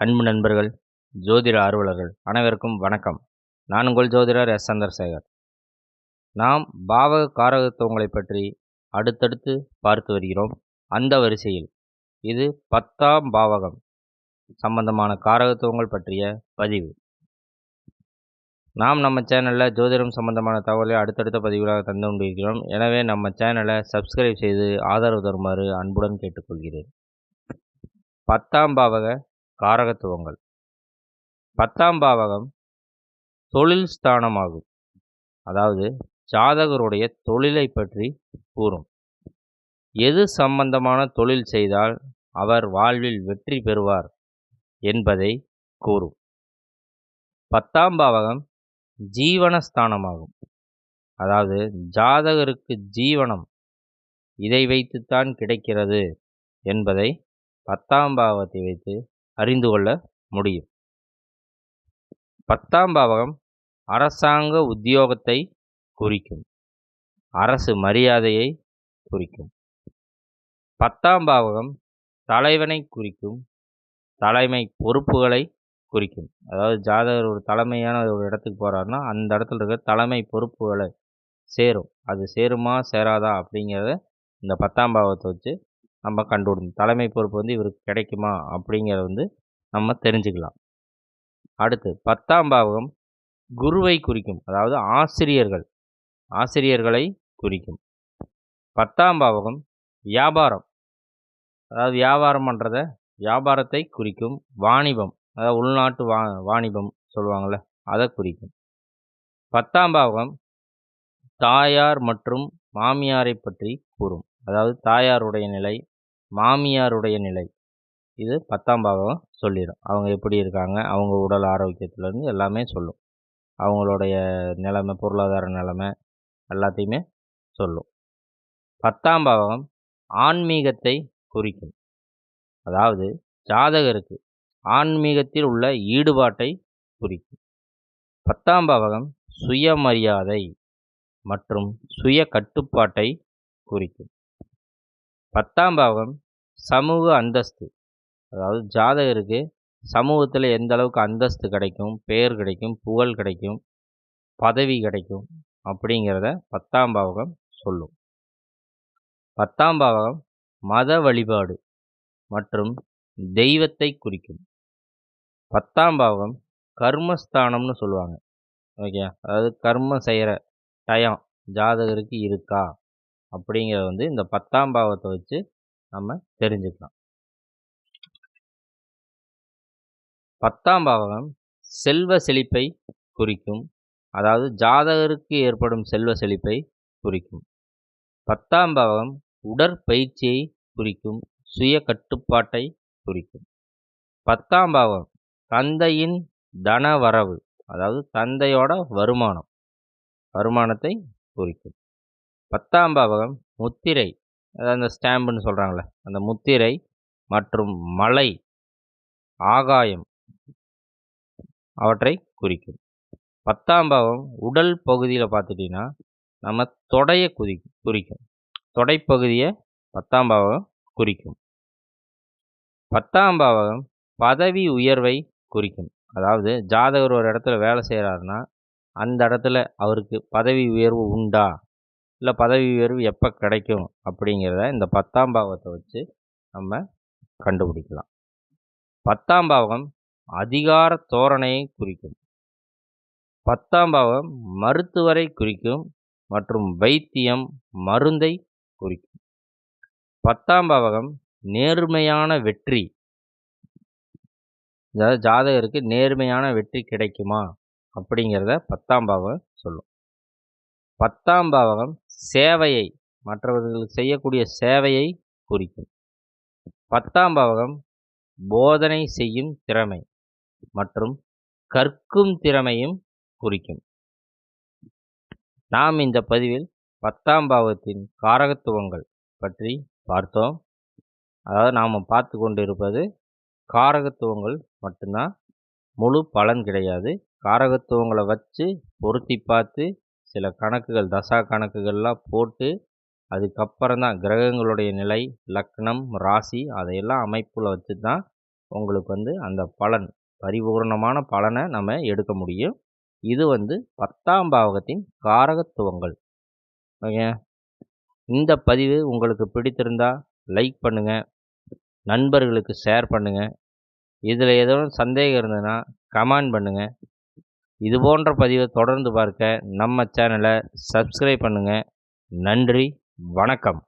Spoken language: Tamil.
அன்பு நண்பர்கள் ஜோதிட ஆர்வலர்கள் அனைவருக்கும் வணக்கம். நான் உங்கள் ஜோதிடர் எஸ். சந்திரசேகர். நாம் பாவக காரகத்துவங்களை பற்றி அடுத்தடுத்து பார்த்து வருகிறோம். அந்த வரிசையில் இது பத்தாம் பாவகம் சம்பந்தமான காரகத்துவங்கள் பற்றிய பதிவு. நாம் நம்ம சேனலில் ஜோதிடம் சம்பந்தமான தகவலை அடுத்தடுத்த பதிவுகளாக தந்து கொண்டிருக்கிறோம். எனவே நம்ம சேனலை சப்ஸ்கிரைப் செய்து ஆதரவு தருமாறு அன்புடன் கேட்டுக்கொள்கிறேன். பத்தாம் பாவக காரகத்துவங்கள். பத்தாம் பாவகம் தொழில் ஸ்தானமாகும். அதாவது ஜாதகருடைய தொழிலை பற்றி கூறும். எது சம்பந்தமான தொழில் செய்தால் அவர் வாழ்வில் வெற்றி பெறுவார் என்பதை கூறும். பத்தாம் பாவகம் ஜீவனஸ்தானமாகும். அதாவது ஜாதகருக்கு ஜீவனம் இதை வைத்துத்தான் கிடைக்கிறது என்பதை பத்தாம் பாவத்தை வைத்து அறிந்து கொள்ள முடியும். பத்தாம் பாவகம் அரசாங்க உத்தியோகத்தை குறிக்கும். அரசு மரியாதையை குறிக்கும். பத்தாம் பாவகம் தலைவனை குறிக்கும். தலைமை பொறுப்புகளை குறிக்கும். அதாவது ஜாதகர் ஒரு தலைமையான ஒரு இடத்துக்கு போகிறாருன்னா அந்த இடத்துல இருக்க தலைமை பொறுப்புகளை சேரும். அது சேருமா சேராதா அப்படிங்கிறத இந்த பத்தாம் பாவத்தை வச்சு நம்ம கண்டுபிடிக்கணும். தலைமை பொறுப்பு வந்து இவருக்கு கிடைக்குமா அப்படிங்கிறத வந்து நம்ம தெரிஞ்சுக்கலாம். அடுத்து பத்தாம் பாவகம் குருவை குறிக்கும் அதாவது ஆசிரியர்கள் ஆசிரியர்களை குறிக்கும். பத்தாம் பாவகம் வியாபாரம் அதாவது வியாபாரம் பண்ணுறத வியாபாரத்தை குறிக்கும் வாணிபம் அதாவது உள்நாட்டு வா வாணிபம் சொல்லுவாங்கள்ல அதை குறிக்கும். பத்தாம் பாவகம் தாயார் மற்றும் மாமியாரை பற்றி கூறும் அதாவது தாயாருடைய நிலை மாமியாருடைய நிலை. இது பத்தாம் பாவகம் சொல்லிடும். அவங்க எப்படி இருக்காங்க அவங்க உடல் ஆரோக்கியத்துலேருந்து எல்லாமே சொல்லும். அவங்களுடைய நிலைமை பொருளாதார நிலைமை எல்லாத்தையுமே சொல்லும். பத்தாம் பாவகம் ஆன்மீகத்தை குறிக்கும். அதாவது ஜாதகருக்கு ஆன்மீகத்தில் உள்ள ஈடுபாட்டை குறிக்கும். பத்தாம் பாவகம் சுயமரியாதை மற்றும் சுய கட்டுப்பாட்டை குறிக்கும். பத்தாம் பாவகம் சமூக அந்தஸ்து. அதாவது ஜாதகருக்கு சமூகத்தில் எந்த அளவுக்கு அந்தஸ்து கிடைக்கும் பெயர் கிடைக்கும் புகழ் கிடைக்கும் பதவி கிடைக்கும் அப்படிங்கிறத பத்தாம் பாவகம் சொல்லும். பத்தாம் பாவகம் மத வழிபாடு மற்றும் தெய்வத்தை குறிக்கும். பத்தாம் பாவகம் கர்மஸ்தானம்னு சொல்லுவாங்க. ஓகே அதாவது கர்மம் செய்கிற டயம் ஜாதகருக்கு இருக்கா அப்படிங்கிறத வந்து இந்த பத்தாம் பாவத்தை வச்சு நம்ம தெரிஞ்சுக்கலாம். பத்தாம் பாவகம் செல்வ செழிப்பை குறிக்கும் அதாவது ஜாதகருக்கு ஏற்படும் செல்வ செழிப்பை குறிக்கும். பத்தாம் பாவகம் உடற்பயிற்சியை குறிக்கும் சுய கட்டுப்பாட்டை குறிக்கும். பத்தாம் பாவம் தந்தையின் தன வரவு அதாவது தந்தையோட வருமானம் வருமானத்தை குறிக்கும். பத்தாம் பாவகம் முத்திரை அதாவது அந்த ஸ்டாம்புன்னு சொல்கிறாங்களே அந்த முத்திரை மற்றும் மலை ஆகாயம் அவற்றை குறிக்கும். பத்தாம் பாவம் உடல் பகுதியில் பார்த்துட்டிங்கன்னா நம்ம தொடையை குறி குறிக்கும். தொடைப்பகுதியை பத்தாம் பாவகம் குறிக்கும். பத்தாம் பாவகம் பதவி உயர்வை குறிக்கும். அதாவது ஜாதகர் ஒரு இடத்துல வேலை செய்கிறாருன்னா அந்த இடத்துல அவருக்கு பதவி உயர்வு உண்டா? இல்லை பதவி உயர்வு எப்போ கிடைக்கும் அப்படிங்கிறத இந்த பத்தாம் பாவத்தை வச்சு நம்ம கண்டுபிடிக்கலாம். பத்தாம் பாவம் அதிகார தோரணையை குறிக்கும். பத்தாம் பாவம் மருத்துவரை குறிக்கும் மற்றும் வைத்தியம் மருந்தை குறிக்கும். பத்தாம் பாவகம் நேர்மையான வெற்றி. அதாவது ஜாதகருக்கு நேர்மையான வெற்றி கிடைக்குமா அப்படிங்கிறத பத்தாம் பாவகம் சொல்லும். பத்தாம் பாவகம் சேவையை மற்றவர்களுக்கு செய்யக்கூடிய சேவையை குறிக்கும். பத்தாம் பாவகம் போதனை செய்யும் திறமை மற்றும் கற்கும் திறமையும் குறிக்கும். நாம் இந்த பதிவில் பத்தாம் பாவத்தின் காரகத்துவங்கள் பற்றி பார்த்தோம். அதாவது நாம் பார்த்து கொண்டு இருப்பது காரகத்துவங்கள் மட்டும்தான். முழு பலன் கிடையாது. காரகத்துவங்களை வச்சு பொருத்தி பார்த்து சில கணக்குகள் தசா கணக்குகள்லாம் போட்டு அதுக்கப்புறம் தான் கிரகங்களுடைய நிலை லக்னம் ராசி அதையெல்லாம் அமைப்பில் வச்சு தான் உங்களுக்கு வந்து அந்த பலன் பரிபூர்ணமான பலனை நம்ம எடுக்க முடியும். இது வந்து பத்தாம் பாவகத்தின் காரகத்துவங்கள். ஓகே இந்த பதிவு உங்களுக்கு பிடித்திருந்தா லைக் பண்ணுங்கள் நண்பர்களுக்கு ஷேர் பண்ணுங்கள் இதில் ஏதோ சந்தேகம் இருந்ததுன்னா கமெண்ட் பண்ணுங்கள் இது போன்ற பதிவை தொடர்ந்து பார்க்க நம்ம சேனலை சப்ஸ்கிரைப் பண்ணுங்கள் நன்றி வணக்கம்.